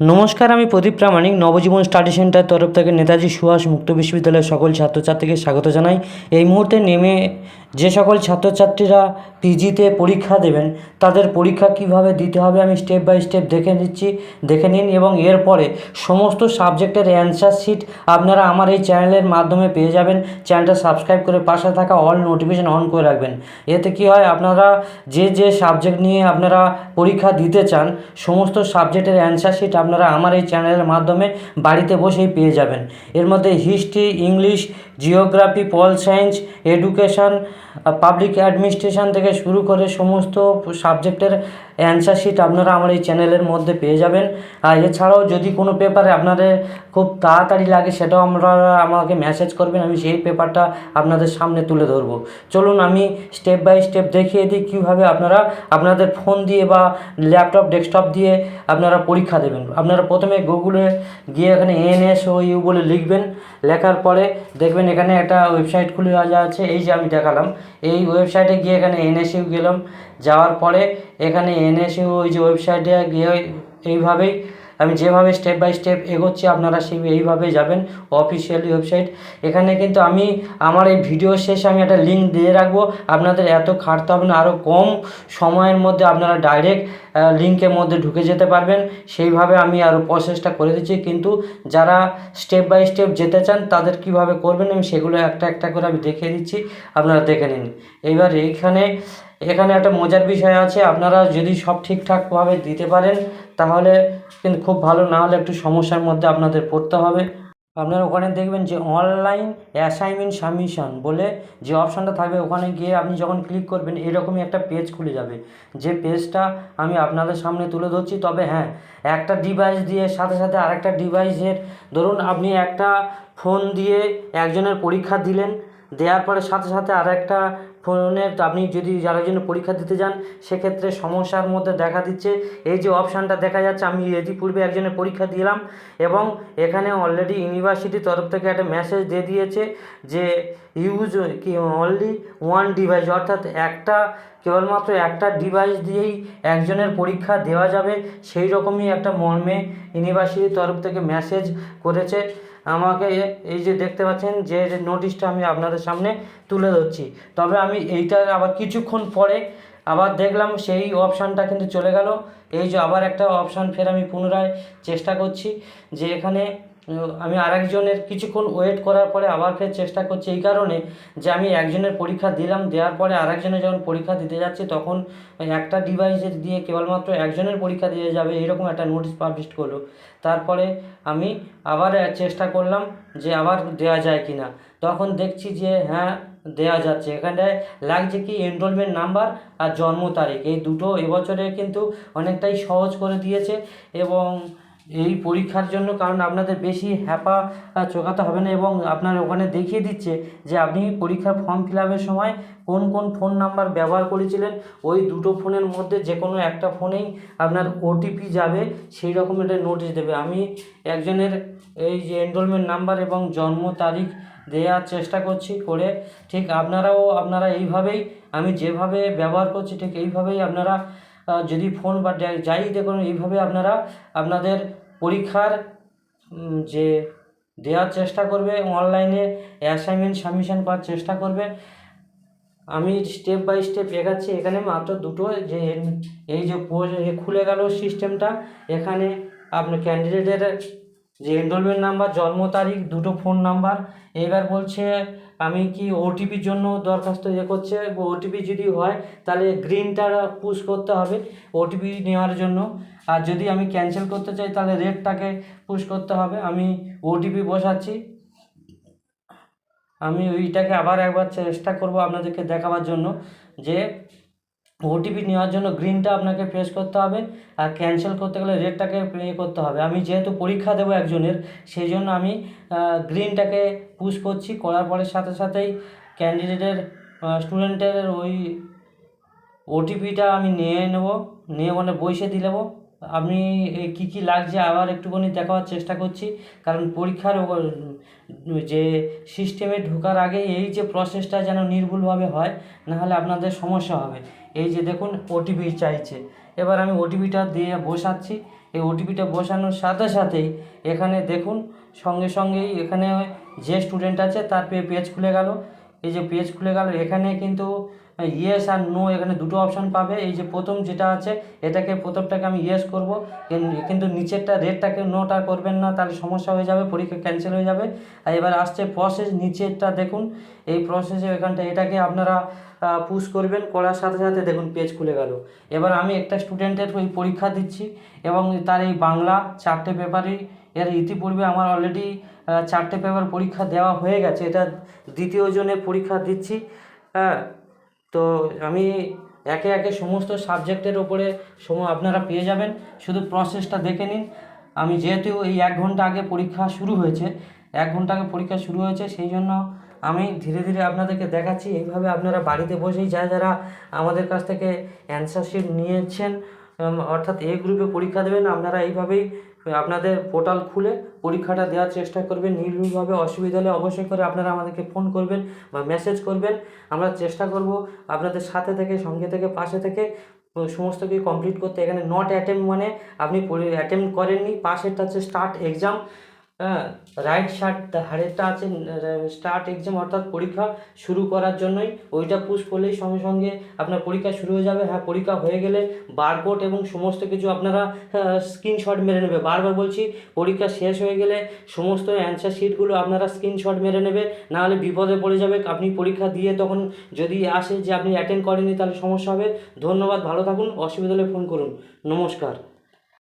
নমস্কার, আমি Pradip Pramanik, Nabajiban study centre তরফ থেকে নেতাজি সুভাষ মুক্ত বিশ্ববিদ্যালয়ের সকল ছাত্রছাত্রীকে স্বাগত জানাই। এই মুহূর্তে নেমে যে সকল ছাত্রছাত্রীরা পিজিতে পরীক্ষা দেবেন, তাদের পরীক্ষা কীভাবে দিতে হবে আমি স্টেপ বাই স্টেপ দেখে নিচ্ছি, দেখে নিন এবং এরপরে সমস্ত সাবজেক্টের অ্যান্সার শিট আপনারা আমার এই চ্যানেলের মাধ্যমে পেয়ে যাবেন। চ্যানেলটা সাবস্ক্রাইব করে পাশে থাকা অল নোটিফিকেশন অন করে রাখবেন। এতে কি হয়, আপনারা যে যে সাবজেক্ট নিয়ে আপনারা পরীক্ষা দিতে চান, সমস্ত সাবজেক্টের অ্যান্সার শিট আপনারা আমার এই চ্যানেলের মাধ্যমে বাড়িতে বসেই পেয়ে যাবেন। এর মধ্যে history English geography, pol science education public administration থেকে শুরু করে সমস্ত সাবজেক্টের অ্যান্সার শিট আপনারা আমার এই চ্যানেলের মধ্যে পেয়ে যাবেন। আর এছাড়াও যদি কোনো পেপারে আপনাদের খুব তাড়াতাড়ি লাগে, সেটাও আপনারা আমাকে মেসেজ করবেন, আমি সেই পেপারটা আপনাদের সামনে তুলে ধরবো। চলুন আমি স্টেপ বাই স্টেপ দেখিয়ে দিই কীভাবে আপনারা আপনাদের ফোন দিয়ে বা ল্যাপটপ ডেস্কটপ দিয়ে আপনারা পরীক্ষা দেবেন। আপনারা প্রথমে গুগলে গিয়ে এখানে এনএস ও ইউ বলে লিখবেন। লেখার পরে দেখবেন এখানে একটা ওয়েবসাইট খুলে আছে, এই যে আমি দেখালাম। এই ওয়েবসাইটে গিয়ে এখানে এনএসইউ গেলাম। যাওয়ার পরে এখানে এনএসইউ ওই যে ওয়েবসাইটে গিয়ে এইভাবেই আমি যেভাবে স্টেপ বাই স্টেপ এগোচ্ছি, আপনারা সেই এইভাবে যাবেন অফিসিয়ালি ওয়েবসাইট এখানে কিন্তু আমি, আমার এই ভিডিও শেষে আমি একটা লিঙ্ক দিয়ে রাখব। আপনাদের এত খাটতে হবে না আরও কম সময়ের মধ্যে আপনারা ডাইরেক্ট লিঙ্কের মধ্যে ঢুকে যেতে পারবেন। সেইভাবে আমি আরও প্রসেসটা করে দিচ্ছি। কিন্তু যারা স্টেপ বাই স্টেপ যেতে চান, তাদের কীভাবে করবেন, আমি সেগুলো একটা একটা করে আমি দেখিয়ে দিচ্ছি। আপনারা দেখে নিন। এবার এইখানে এখানে একটা মজার বিষয় আছে, আপনারা যদি সব ঠিকঠাকভাবে দিতে পারেন, তাহলে কিন্তু খুব ভালো, না হলে একটু সমস্যার মধ্যে আপনাদের পড়তে হবে। আপনারা ওখানে দেখবেন যে অনলাইন অ্যাসাইনমেন্ট সাবমিশন বলে যে অপশানটা থাকবে, ওখানে গিয়ে আপনি যখন ক্লিক করবেন, এরকমই একটা পেজ খুলে যাবে। যে পেজটা আমি আপনাদের সামনে তুলে ধরছি, তবে হ্যাঁ একটা ডিভাইস দিয়ে সাথে সাথে আরেকটা ডিভাইসের ধরুন আপনি একটা ফোন দিয়ে একজনের পরীক্ষা দিলেন, দেওয়ার পরে সাথে সাথে আরেকটা ফোনের আপনি যদি যারা জন্য পরীক্ষা দিতে যান, সেক্ষেত্রে সমস্যার মধ্যে দেখা দিচ্ছে। এই যে অপশানটা দেখা যাচ্ছে, আমি ইতিপূর্বে একজনের পরীক্ষা দিলাম এবং এখানে অলরেডি ইউনিভার্সিটির তরফ থেকে একটা মেসেজ দিয়ে দিয়েছে যে ইউজ কি অনলি ওয়ান ডিভাইস অর্থাৎ একটা, কেবলমাত্র একটা ডিভাইস দিয়েই একজনের পরীক্ষা দেওয়া যাবে। সেই রকমই একটা মর্মে ইউনিভার্সিটির তরফ থেকে মেসেজ করেছে। আমাকে এই যে দেখতে পাচ্ছেন যে নোটিশটা আমি আপনাদের সামনে তুলে ধরছি। তবে আমি এইটা আবার কিছুক্ষণ পরে আবার দেখলাম সেই অপশানটা কিন্তু চলে গেল। এই যে আবার একটা অপশান ফের আমি পুনরায় চেষ্টা করছি যে এখানে আমি আরেকজনের কিছুক্ষণ ওয়েট করার পরে আবার ফের চেষ্টা করছি এই কারণে যে আমি একজনের পরীক্ষা দিলাম, দেওয়ার পরে আরেকজনের যখন পরীক্ষা দিতে যাচ্ছি তখন একটা ডিভাইসের দিয়ে কেবলমাত্র একজনের পরীক্ষা দিয়ে যাবে, এরকম একটা নোটিশ পাবলিশ করল। তারপরে আমি আবার চেষ্টা করলাম যে আবার দেওয়া যায় কি না তখন দেখছি যে হ্যাঁ দেওয়া যাচ্ছে। এখানটায় লাগছে কি এনরোলমেন্ট নাম্বার আর জন্ম তারিখ। এই দুটো এবছরে কিন্তু অনেকটাই সহজ করে দিয়েছে এবং এই পরীক্ষার জন্য, কারণ আপনাদের বেশি হ্যাপা চোকাতে হবে না এবং আপনার ওখানে দেখিয়ে দিচ্ছে যে আপনি পরীক্ষার ফর্ম ফিল আপের সময় কোন কোন ফোন নাম্বার ব্যবহার করেছিলেন। ওই দুটো ফোনের মধ্যে যে কোনো একটা ফোনেই আপনার ওটিপি যাবে সেই রকম একটা নোটিশ দেবে। আমি একজনের এই যে এনরোলমেন্ট নাম্বার এবং জন্ম তারিখ দেওয়ার চেষ্টা করছি করে, ঠিক আপনারাও আপনারা এইভাবেই, আমি যেভাবে ব্যবহার করছি, ঠিক এইভাবেই আপনারা যদি ফোন বা যাই দেখুন, এইভাবে আপনারা আপনাদের পরীক্ষার যে দেওয়ার চেষ্টা করবে অনলাইনে অ্যাসাইনমেন্ট সাবমিশন করার চেষ্টা করবে। আমি স্টেপ বাই স্টেপ এগাচ্ছি। এখানে মাত্র দুটো যে এই যে খুলে গেল সিস্টেমটা এখানে আপনার ক্যান্ডিডেটের যে এনরোলমেন্ট নাম্বার, জন্ম তারিখ, দুটো ফোন নাম্বার এবার বলছে, আমি কি ওটিপির জন্য দরখাস্ত ইয়ে করছে? ওটিপি যদি হয়, তাহলে গ্রিনটা পুশ করতে হবে ওটিপি নেওয়ার জন্য। আর যদি আমি ক্যান্সেল করতে চাই, তাহলে রেডটাকে পুশ করতে হবে। আমি ওটিপি বসাচ্ছি। আমি ওইটাকে আবার একবার চেষ্টা করব আপনাদেরকে দেখাবার জন্য যে ওটিপি নেওয়ার জন্য গ্রিনটা আপনাকে প্রেস করতে হবে আর ক্যান্সেল করতে গেলে রেডটাকে ইয়ে করতে হবে। আমি যেহেতু পরীক্ষা দেবো একজনের, সেই জন্য আমি গ্রিনটাকে পুশ করছি। করার পরে সাথে সাথেই ক্যান্ডিডেটের স্টুডেন্টের ওই ওটিপিটা আমি নিয়ে নেব। নিয়ে মানে বসে দিয়ে নেব। আমি কী কী লাগছে আবার একটুখানি দেখাবার চেষ্টা করছি। কারণ পরীক্ষার যে সিস্টেমে ঢোকার আগে এই যে প্রসেসটা যেন নির্ভুলভাবে হয়, নাহলে আপনাদের সমস্যা হবে। এই যে দেখুন ওটিপি চাইছে। এবার আমি ওটিপিটা দিয়ে বসাচ্ছি। এই ওটিপিটা বসানোর সাথে সাথেই এখানে দেখুন, সঙ্গে সঙ্গেই এখানে যে স্টুডেন্ট আছে, তার পেজ খুলে গেল। এই যে পেজ খুলে গেল, এখানে কিন্তু ইয়েস আর নো এখানে দুটো অপশন পাবে। এই যে প্রথম যেটা আছে, এটাকে প্রথমটাকে আমি ইয়েস করব। কিন্তু নিচেরটা রেটটাকে নোটা করবেন না, তাহলে সমস্যা হয়ে যাবে, পরীক্ষা ক্যান্সেল হয়ে যাবে। আর এবার আসছে প্রসেস নিচেরটা দেখুন। এই প্রসেসে এখানটা এটাকে আপনারা পুশ করবেন, করার সাথে সাথে দেখুন পেজ খুলে গেল। এবার আমি একটা স্টুডেন্টের ওই পরীক্ষা দিচ্ছি, এবং তার এই বাংলা চারটে পেপারই এর ইতিপূর্বে আমার অলরেডি চারটে পেপার পরীক্ষা দেওয়া হয়ে গেছে। এটা দ্বিতীয় জনের পরীক্ষা দিচ্ছি। হ্যাঁ তো আমি একে একে সমস্ত সাবজেক্টের ওপরে সম, আপনারা পেয়ে যাবেন। শুধু প্রসেসটা দেখে নিন। আমি যেহেতু এই এক ঘণ্টা আগে পরীক্ষা শুরু হয়েছে, এক ঘণ্টা আগে পরীক্ষা শুরু হয়েছে, সেই জন্য আমি ধীরে ধীরে আপনাদেরকে দেখাচ্ছি। এইভাবে আপনারা বাড়িতে বসেই যারা যারা আমাদের কাছ থেকে অ্যান্সার শিট নিয়েছেন অর্থাৎ এ গ্রুপে পরীক্ষা দেবেন, আপনারা এইভাবেই আপনাদের পোর্টাল খুলে পরীক্ষাটা দেওয়ার চেষ্টা করবেন। নির্ভুলভাবে অসুবিধা হলে অবশ্যই করে আপনারা আমাদেরকে ফোন করবেন বা মেসেজ করবেন। আমরা চেষ্টা করব আপনাদের সাথে থেকে, সঙ্গে থেকে, পাশে থেকে সমস্ত কিছু কমপ্লিট করতে। এখানে নট অ্যাটেম্প মানে আপনি অ্যাটেম্প করেননি। পাশেরটা হচ্ছে স্টার্ট এক্সাম হ্যাঁ রাইট শার্ট হারেরটা আছে স্টার্ট এক্সাম অর্থাৎ পরীক্ষা শুরু করার জন্যই ওইটা পুশ করলেই সঙ্গে সঙ্গে আপনার পরীক্ষা শুরু হয়ে যাবে। হ্যাঁ পরীক্ষা হয়ে গেলে বারকোড এবং সমস্ত কিছু আপনারা স্ক্রিনশট মেরে নেবে। বারবার বলছি, পরীক্ষা শেষ হয়ে গেলে সমস্ত অ্যান্সার শিটগুলো আপনারা স্ক্রিনশট মেরে নেবে। নাহলে বিপদে পড়ে যাবে। আপনি পরীক্ষা দিয়ে তখন যদি আসে যে আপনি অ্যাটেন্ড করেননি, তাহলে সমস্যা হবে। ধন্যবাদ, ভালো থাকুন। অসুবিধা হলে ফোন করুন। নমস্কার।